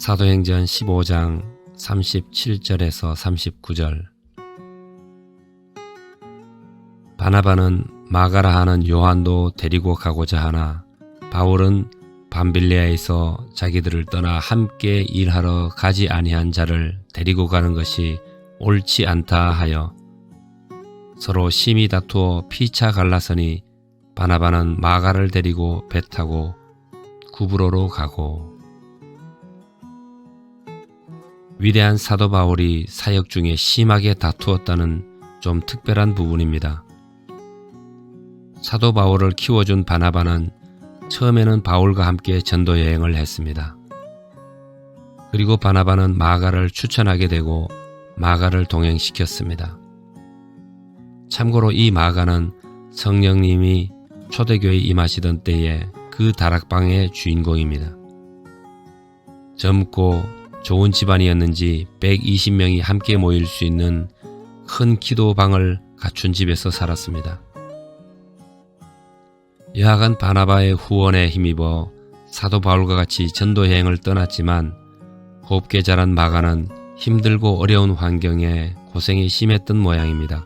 사도행전 15장 37절에서 39절. 바나바는 마가라 하는 요한도 데리고 가고자 하나 바울은 밤빌리아에서 자기들을 떠나 함께 일하러 가지 아니한 자를 데리고 가는 것이 옳지 않다 하여 서로 심히 다투어 피차 갈라서니 바나바는 마가를 데리고 배 타고 구브로로 가고 위대한 사도 바울이 사역 중에 심하게 다투었다는 좀 특별한 부분입니다. 사도 바울을 키워준 바나바는 처음에는 바울과 함께 전도 여행을 했습니다. 그리고 바나바는 마가를 추천하게 되고 마가를 동행시켰습니다. 참고로 이 마가는 성령님이 초대교회 임하시던 때에 그 다락방의 주인공입니다. 젊고 좋은 집안이었는지 120명이 함께 모일 수 있는 큰 기도방을 갖춘 집에서 살았습니다. 여하간 바나바의 후원에 힘입어 사도 바울과 같이 전도 여행을 떠났지만 곱게 자란 마가는 힘들고 어려운 환경에 고생이 심했던 모양입니다.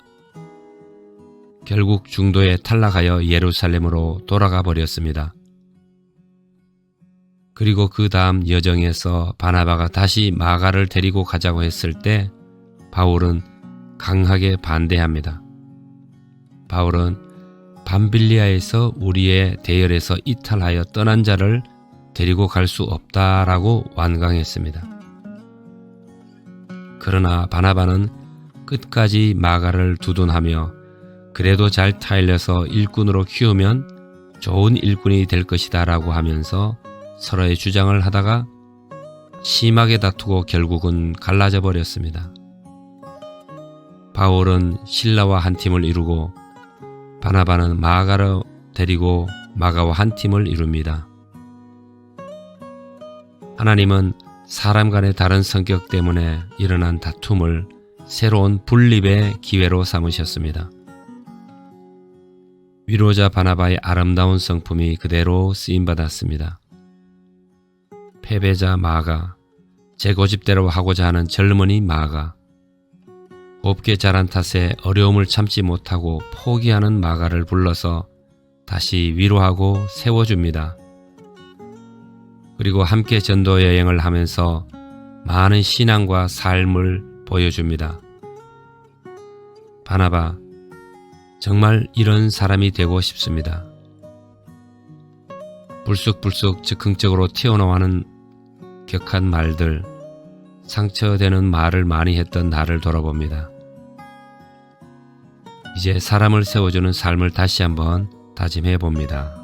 결국 중도에 탈락하여 예루살렘으로 돌아가 버렸습니다. 그리고 그 다음 여정에서 바나바가 다시 마가를 데리고 가자고 했을 때 바울은 강하게 반대합니다. 바울은 밤빌리아에서 우리의 대열에서 이탈하여 떠난 자를 데리고 갈 수 없다라고 완강했습니다. 그러나 바나바는 끝까지 마가를 두둔하며 그래도 잘 타일려서 일꾼으로 키우면 좋은 일꾼이 될 것이다 라고 하면서 서로의 주장을 하다가 심하게 다투고 결국은 갈라져 버렸습니다. 바울은 신라와 한 팀을 이루고 바나바는 마가를 데리고 마가와 한 팀을 이룹니다. 하나님은 사람 간의 다른 성격 때문에 일어난 다툼을 새로운 분립의 기회로 삼으셨습니다. 위로자 바나바의 아름다운 성품이 그대로 쓰임받았습니다. 패배자 마가, 제 고집대로 하고자 하는 젊은이 마가, 곱게 자란 탓에 어려움을 참지 못하고 포기하는 마가를 불러서 다시 위로하고 세워줍니다. 그리고 함께 전도 여행을 하면서 많은 신앙과 삶을 보여줍니다. 바나바, 정말 이런 사람이 되고 싶습니다. 불쑥불쑥 즉흥적으로 튀어나오는 격한 말들, 상처되는 말을 많이 했던 나를 돌아봅니다. 이제 사람을 세워주는 삶을 다시 한번 다짐해 봅니다.